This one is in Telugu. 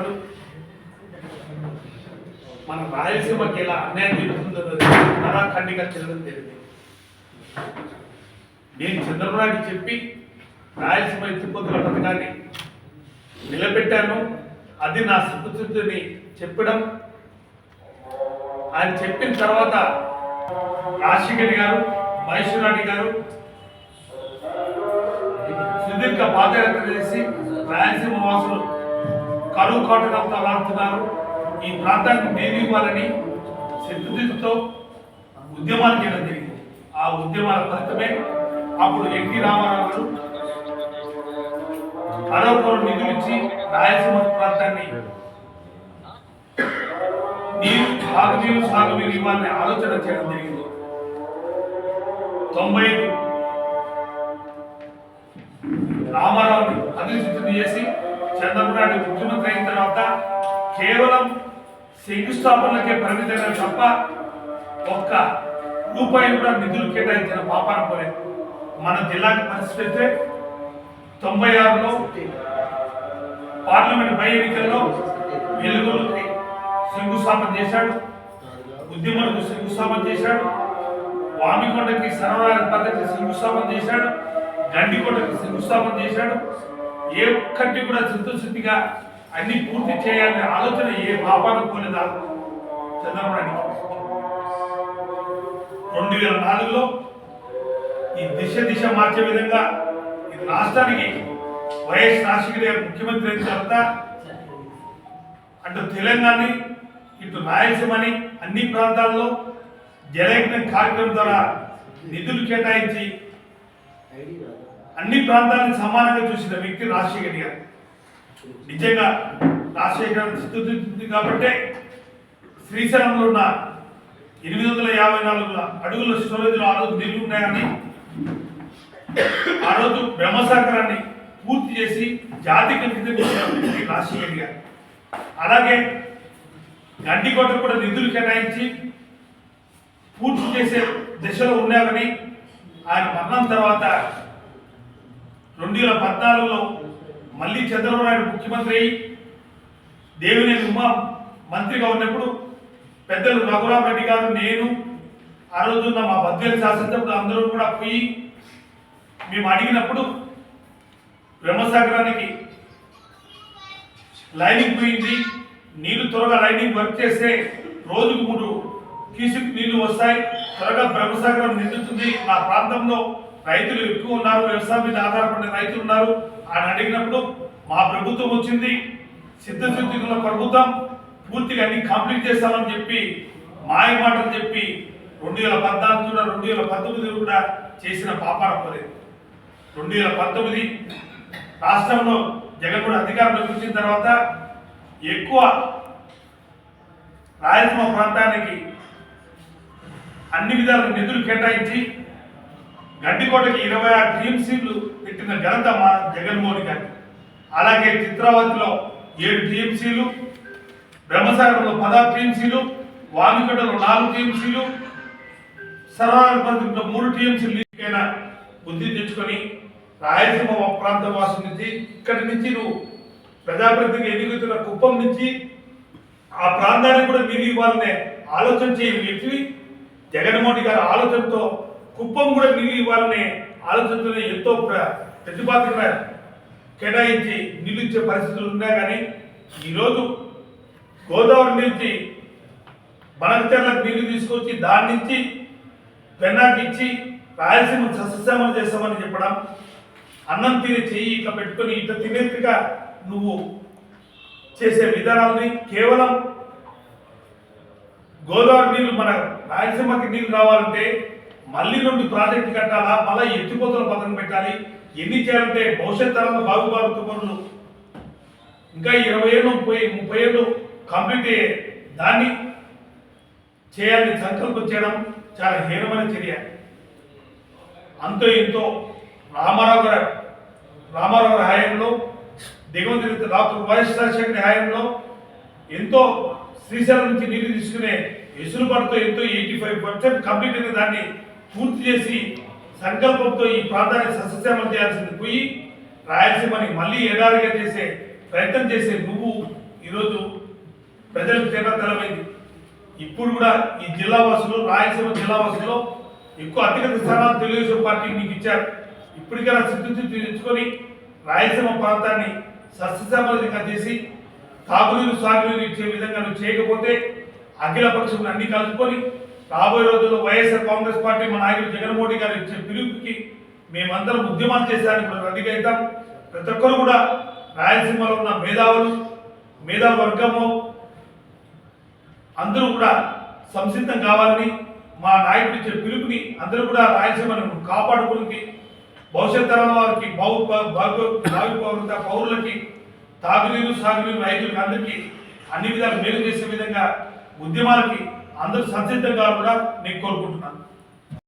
మాటలు మన రాయలసీమకి ఎలా అన్యాయం జరుగుతుందో అలా ఖండిగా చెల్లడం జరిగింది నేను చంద్రబాబు చెప్పి రాయలసీమ ఎత్తిపోతుల పథకాన్ని నిలబెట్టాను. అది నా సుఖస్థితిని చెప్పడం. ఆయన చెప్పిన తర్వాత రాజశేఖర్ గారు మహేశ్వరరాడి గారు సుదీర్ఘ పాదయాత్ర చేసి రాయలసీమ వాసులు కరువు కాటకంతో అలాడుతున్నారు ఈ ప్రాంతానికి నీరు ఇవ్వాలని శక్తితో ఉద్యమాలు చేయడం జరిగింది. ఆ ఉద్యమాల ఫలితమే అప్పుడు ఎన్టీ రామారావు గారు మరో నిధులు ఇచ్చి రాయలసీమ ప్రాంతాన్ని నీరు సాగునీరు సాగునీరు ఇవ్వాలని ఆలోచన చేయడం జరిగింది. తొంభై ఐదు రామారావుని అభివృద్ధి చేసి చంద్రబాబు నాయుడు ముఖ్యమంత్రి అయిన తర్వాత కేవలం శంకుస్థాపనలకే పరిమితమైన తప్ప ఒక్క రూపాయి కూడా నిధులు కేటాయించిన పాపాన పోలేదు మన జిల్లాకి పరిస్థితి అయితే తొంభై ఆరులో పార్లమెంట్ బై ఎన్నికల్లో వెలుగులు శంకుస్థాపన చేశాడు. ఉద్యమాలకు శంకుస్థాపన చేశాడు. వామికొండకి సర్వరాజ పద్ధతి శంకుస్థాపన చేశాడు. గండికొండకి శంకుస్థాపన చేశాడు. ఏ ఒక్కటి కూడా చిత్తశుద్ధిగా అన్ని పూర్తి చేయాలనే ఆలోచన ఏ పాపానికి పోలేదా? చంద్రబాబు రెండు వేల నాలుగులో ఈ దిశ దిశ మార్చే విధంగా ఈ రాష్ట్రానికి వైఎస్ రాజశేఖర గారు ముఖ్యమంత్రి అయిన తర్వాత అటు తెలంగాణని ఇటు రాయలసీమని అన్ని ప్రాంతాల్లో జలయజ్ఞం కార్యక్రమం ద్వారా నిధులు కేటాయించి అన్ని ప్రాంతాలను సమానంగా చూసిన వ్యక్తి రాజశేఖర్ గారు. నిజంగా రాజశేఖర్ గారు కాబట్టే శ్రీశైలంలో ఉన్న ఎనిమిది వందల యాభై నాలుగు అడుగుల స్టోరేజ్లో ఆ రోజు నిల్లు ఉన్నాయని ఆ రోజు బ్రహ్మసాగరాన్ని పూర్తి చేసి జాతికి నిధులు వ్యక్తి రాజశేఖర్ గారు. అలాగే గండికోట కూడా నిధులు కేటాయించి పూర్తి చేసే దశలో ఉన్నారని ఆయన మరణం తర్వాత రెండు వేల పద్నాలుగులో మళ్ళీ చంద్రబాబు నాయుడు ముఖ్యమంత్రి అయి దేవినేని ఉమా మంత్రిగా ఉన్నప్పుడు పెద్దలు రఘురామ్ రెడ్డి గారు నేను ఆ రోజున్న మా బద్వేలు శాసనసభ్యులు అందరూ కూడా పోయి మేము అడిగినప్పుడు బ్రహ్మసాగరానికి లైనింగ్ పోయింది. నీళ్ళు త్వరగా లైనింగ్ వర్క్ చేస్తే రోజుకు మూడు క్యూసిక్ నీళ్ళు వస్తాయి. త్వరగా బ్రహ్మసాగరం నిండుతుంది. నా ప్రాంతంలో రైతులు ఎక్కువ ఉన్నారు వ్యవసాయం మీద ఆధారపడిన రైతులు ఉన్నారు అని అడిగినప్పుడు మా ప్రభుత్వం వచ్చింది సిద్ధశుద్ధిలో ప్రభుత్వం పూర్తిగా అన్ని కంప్లీట్ చేస్తామని చెప్పి మాయ మాటలు చెప్పి రెండు వేల పద్నాలుగు కూడా రెండు వేల పంతొమ్మిది కూడా చేసిన పాపాన పోలేదు. రెండు వేల పంతొమ్మిది రాష్ట్రంలో జగన్ కూడా అధికారంలోకి వచ్చిన తర్వాత ఎక్కువ రాయలసీమ ప్రాంతానికి అన్ని విధాల నిధులు కేటాయించి గడ్డికోటకి ఇరవై ఆరు టీఎంసీలు పెట్టిన ఘనత మా జగన్మోహన్ గారి. అలాగే చిత్రావతిలో ఏడు టీఎంసీలు బ్రహ్మసాగర్లో పదహారు టీఎంసీలు వామికొండలో నాలుగు టీఎంసీలు సర్వాధిపతిలో మూడు టీఎంసీలు లీకైనా బుద్ధి తెచ్చుకొని రాయలసీమ ప్రాంత వాసుల నుంచి ఇక్కడి నుంచి నువ్వు ప్రజాప్రతినిధిగా ఎన్నికవుతున్న కుప్పం నుంచి ఆ ప్రాంతానికి కూడా నీళ్ళు ఇవ్వాలనే ఆలోచన చేయని వ్యక్తివి జగన్మోహన్ గారి ఆలోచనతో కుప్పం కూడా నీళ్ళు ఇవ్వాలనే ఆలోచనతో ఎంతో ప్రతిపాదన కేటాయించి నీళ్ళు ఇచ్చే పరిస్థితులు ఉన్నాయి కానీ ఈరోజు గోదావరి నుంచి బనకచెర్లకు నీళ్ళు తీసుకొచ్చి దాని నుంచి పెన్నాకి ఇచ్చి రాయలసీమ సస్యశ్యామలు చేస్తామని చెప్పడం అన్నం తిని చెయ్యి ఇట్లా పెట్టుకొని ఇట్లా తినేట్టుగా నువ్వు చేసే విధానాలని కేవలం గోదావరి నీళ్ళు మన రాయలసీమకి నీళ్ళు రావాలంటే మళ్ళీ రెండు ప్రాజెక్టు కట్టాలా? మళ్ళీ ఎత్తిపోతుల పథకం పెట్టాలి. ఎన్ని చేయాలంటే భవిష్యత్ తరాల బాగుబారుతు పనులు ఇంకా ఇరవై ఏళ్ళు ముప్పై ముప్పై ఏళ్ళు కంప్లీట్ అయ్యే దాన్ని చేయాలని సంకల్పం చేయడం చాలా హీనమైన చర్య. అంతో ఎంతో రామారావు గారు రామారావు గారి హయాంలో దిగుమతి డాక్టర్ వైఎస్ రాజశేఖర హయాంలో ఎంతో శ్రీశైలం నుంచి నీళ్ళు తీసుకునే ఎసులుబాటుతో ఎంతో ఎయిటీ ఫైవ్ పర్సెంట్ కంప్లీట్ అయిన దాన్ని పూర్తి చేసి సంకల్పంతో ఈ ప్రాంతాన్ని సస్యశ్యామం చేయాల్సింది పోయి రాయలసీమని మళ్ళీ ఎడారిగా చేసే ప్రయత్నం చేసే నువ్వు ఈరోజు ప్రజలకు తీవ్రతరమైంది ఇప్పుడు కూడా ఈ జిల్లా వాసులు రాయలసీమ జిల్లా వాసులు ఎక్కువ అత్యధిక స్థానాలు తెలుగుదేశం పార్టీకి నీకు ఇచ్చారు. ఇప్పటికైనా సిద్ధి తెచ్చుకొని రాయలసీమ ప్రాంతాన్ని సస్యశ్యామలంగా చేసి తాగునీరు సాగునీరు ఇచ్చే విధంగా నువ్వు చేయకపోతే అఖిల పక్షం అన్ని కలుపుకొని రాబోయే రోజుల్లో వైఎస్ఆర్ కాంగ్రెస్ పార్టీ మా నాయకుడు జగన్మోహన్ గారు ఇచ్చే పిలుపుకి మేమందరం ఉద్యమాలు చేశారని ఇప్పుడు రెడీగా అవుతాం ప్రతి ఒక్కరు కూడా రాయలసీమలో ఉన్న మేధావులు మేధా వర్గము అందరూ కూడా సంసిద్ధం కావాలని మా నాయకుడు ఇచ్చే పిలుపుని అందరూ కూడా రాయలసీమను కాపాడుకునికి భవిష్యత్ తరం వారికి బాగు భావి పౌరులకి తాగునీరు సాగునీరు రైతులకు అందరికీ అన్ని విధాలు మేలు చేసే విధంగా ఉద్యమాలకి అందరూ సంసిద్ధంగా కూడా నేను కోరుకుంటున్నాను.